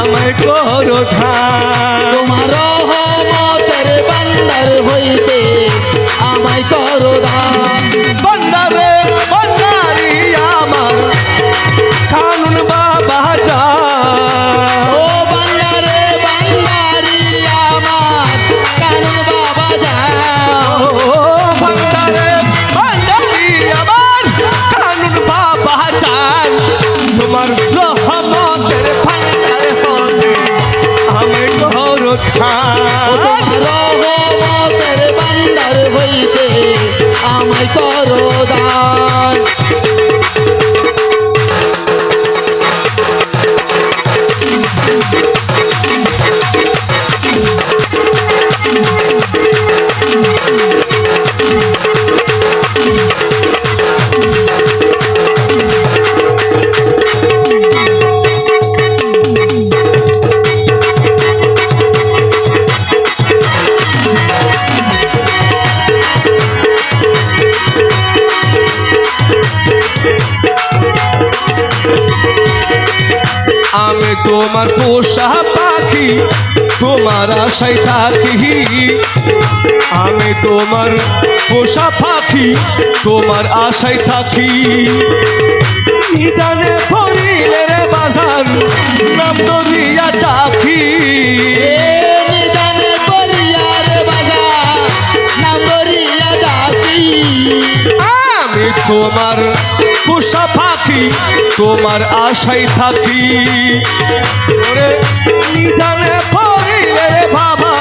করো ঠান তোমার রহমতের বান্দার হইতে আমায় করো দান। বন্দারে বন্দারি আমার। কানুন বাবা যা দান আমি তোমার পোষা পাখি তোমার আশায় থাকি। আমি তোমার পোষা পাখি তোমার আশায় থাকি। আমি তোমার পোষা পাখি, তোমার আশায় থাকি। ওরে, নিদানে পড়িলে বাবা,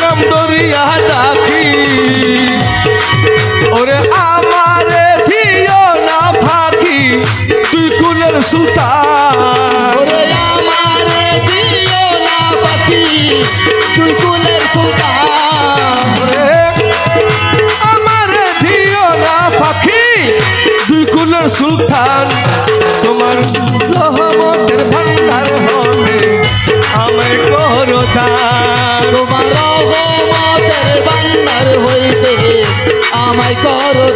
নাম দরিয়া ডাকি। ওরে, আমারে দিও না ফাঁকি, তুই কুলের সুতার ওরে, আমারে দিও না পাখি তুই কুলের সুলতান তোমার রহমতের ভান্ডার হবে। আমায় করো দান। তোমার রহমতের ভান্ডার হইবে আমায় করো